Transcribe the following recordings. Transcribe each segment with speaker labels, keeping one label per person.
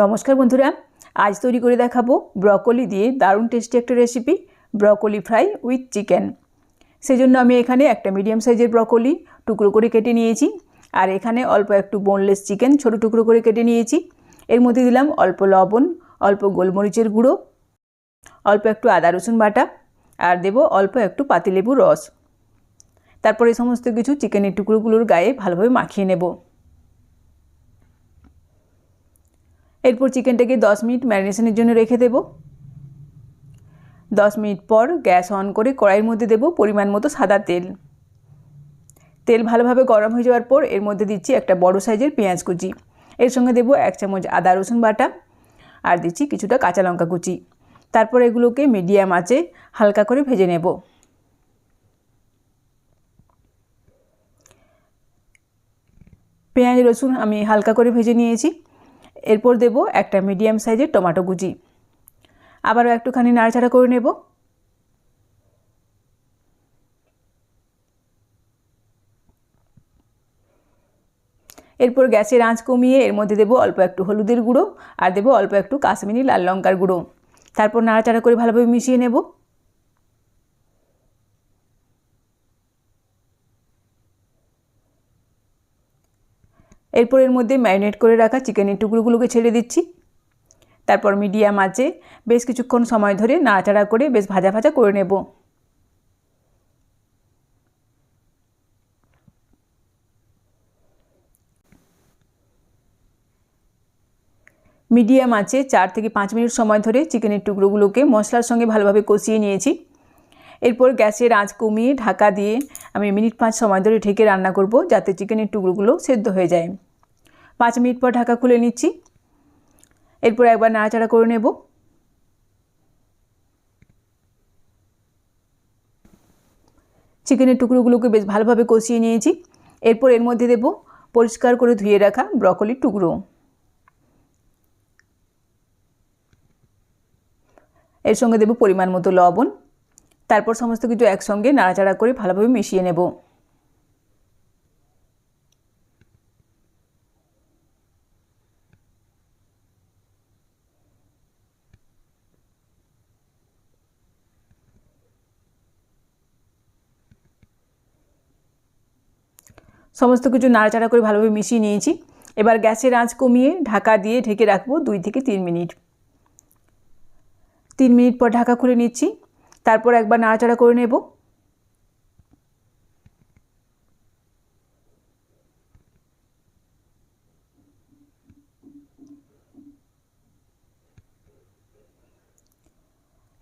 Speaker 1: নমস্কার বন্ধুরা, আজ তৈরি করে দেখাবো ব্রকলি দিয়ে দারুণ টেস্টি একটা recipe broccoli fry with chicken. সেজন্য আমি এখানে একটা মিডিয়াম সাইজের ব্রকলি টুকরো করে কেটে নিয়েছি, আর এখানে অল্প একটু বোনলেস চিকেন ছোট টুকরো করে কেটে নিয়েছি। এর মধ্যে দিলাম অল্প লবণ, অল্প গোলমরিচের গুঁড়ো, অল্প একটু আদা রসুন বাটা, আর দেব অল্প একটু পাতিলেবুর রস। তারপরে সমস্ত কিছু চিকেনের টুকরোগুলোর গায়ে ভালোভাবে মাখিয়ে নেব। এরপর চিকেনটাকে দশ মিনিট ম্যারিনেশনের জন্য রেখে দেব। দশ মিনিট পর গ্যাস অন করে কড়াইয়ের মধ্যে দেব পরিমাণ মতো সাদা তেল। তেল ভালোভাবে গরম হয়ে যাওয়ার পর এর মধ্যে দিচ্ছি একটা বড় সাইজের পেঁয়াজ কুচি। এর সঙ্গে দেব এক চামচ আদা, রসুন বাটা আর দিচ্ছি কিছুটা কাঁচা লঙ্কা কুচি। তারপর এগুলোকে মিডিয়াম আঁচে হালকা করে ভেজে নেব। পেঁয়াজ, রসুন আমি হালকা করে ভেজে নিয়েছি। এরপর দেব একটা মিডিয়াম সাইজের টমেটো কুচি আবারও একটুখানি নাড়াচাড়া করে নেব। এরপর গ্যাসের আঁচ কমিয়ে এর মধ্যে দেবো অল্প একটু হলুদের গুঁড়ো আর দেবো অল্প একটু কাশ্মীরি লাল লঙ্কার গুঁড়ো। তারপর নাড়াচাড়া করে ভালোভাবে মিশিয়ে নেব। এরপর এর মধ্যে ম্যারিনেট করে রাখা চিকেনের টুকরোগুলোকে ছেড়ে দিচ্ছি। তারপর মিডিয়াম আঁচে বেশ কিছুক্ষণ সময় ধরে নাড়াচাড়া করে বেশ ভাজা ভাজা করে নেব। মিডিয়াম আঁচে চার থেকে পাঁচ মিনিট সময় ধরে চিকেনের টুকরোগুলোকে মশলার সঙ্গে ভালোভাবে কষিয়ে নিয়েছি। এরপর গ্যাসের আঁচ কমিয়ে ঢাকা দিয়ে আমি মিনিট পাঁচ সময় ধরে ঢেকে রান্না করব যাতে চিকেনের টুকরোগুলো সেদ্ধ হয়ে যায়। পাঁচ মিনিট পর ঢাকা খুলে নিচ্ছি। এরপর একবার নাড়াচাড়া করে নেব। চিকেনের টুকরোগুলোকে বেশ ভালোভাবে কষিয়ে নিয়েছি। এরপর এর মধ্যে দেব পরিষ্কার করে ধুয়ে রাখা ব্রকলির টুকরো। এর সঙ্গে দেব পরিমাণ মতো লবণ। তারপর সমস্ত কিছু একসঙ্গে নাড়াচাড়া করে ভালোভাবে মিশিয়ে নেব। সমস্ত কিছু নাড়াচাড়া করে ভালোভাবে মিশিয়ে নিয়েছি। এবার গ্যাসের আঁচ কমিয়ে ঢাকা দিয়ে ঢেকে রাখব দুই থেকে তিন মিনিট। তিন মিনিট পর ঢাকা খুলে নিচ্ছি। তারপর একবার নাড়াচাড়া করে নেব।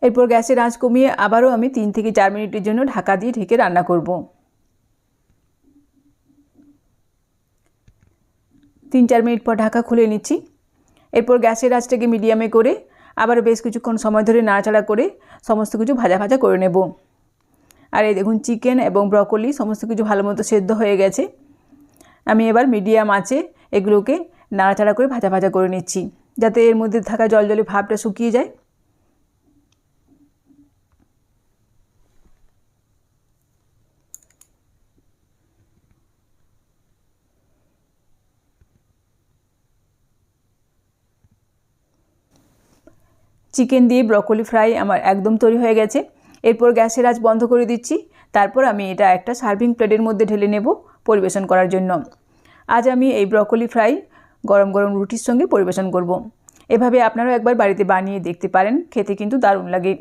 Speaker 1: এরপর গ্যাসের আঁচ কমিয়ে আবারও আমি তিন থেকে চার মিনিটের জন্য ঢাকা দিয়ে ঢেকে রান্না করব। তিন চার মিনিট পর ঢাকা খুলে নিচ্ছি। এরপর গ্যাসের আঁচটাকে মিডিয়ামে করে আবার বেশ কিছুক্ষণ সময় ধরে নাড়াচাড়া করে সমস্ত কিছু ভাজা ভাজা করে নেব। আর এই দেখুন চিকেন এবং ব্রকলি সমস্ত কিছু ভালো মতো সেদ্ধ হয়ে গেছে। আমি এবার মিডিয়াম আঁচে এগুলোকে নাড়াচাড়া করে ভাজা ভাজা করে নিচ্ছি, যাতে এর মধ্যে থাকা জল জলে ভাবটা শুকিয়ে যায়। চিকেন দিয়ে ব্রকলি ফ্রাই আমার একদম তৈরি হয়ে গেছে। এরপর গ্যাসের আজ বন্ধ করে দিচ্ছি। তারপর আমি এটা একটা সার্ভিং প্লেটের মধ্যে ঢেলে নেব পরিবেশন করার জন্য। আজ আমি এই ব্রকলি ফ্রাই গরম গরম রুটির সঙ্গে পরিবেশন করব। এভাবে আপনারাও একবার বাড়িতে বানিয়ে দেখতে পারেন, খেতে কিন্তু দারুণ লাগে।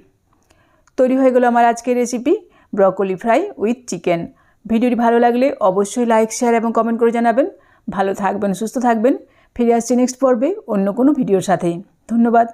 Speaker 1: তৈরি হয়ে গেলো আমার আজকের recipe broccoli fry with chicken. ভিডিওটি ভালো লাগলে অবশ্যই লাইক, শেয়ার এবং কমেন্ট করে জানাবেন। ভালো থাকবেন, সুস্থ থাকবেন। ফিরে আসছি নেক্সট পর্বে অন্য কোনো ভিডিওর সাথে ধন্যবাদ।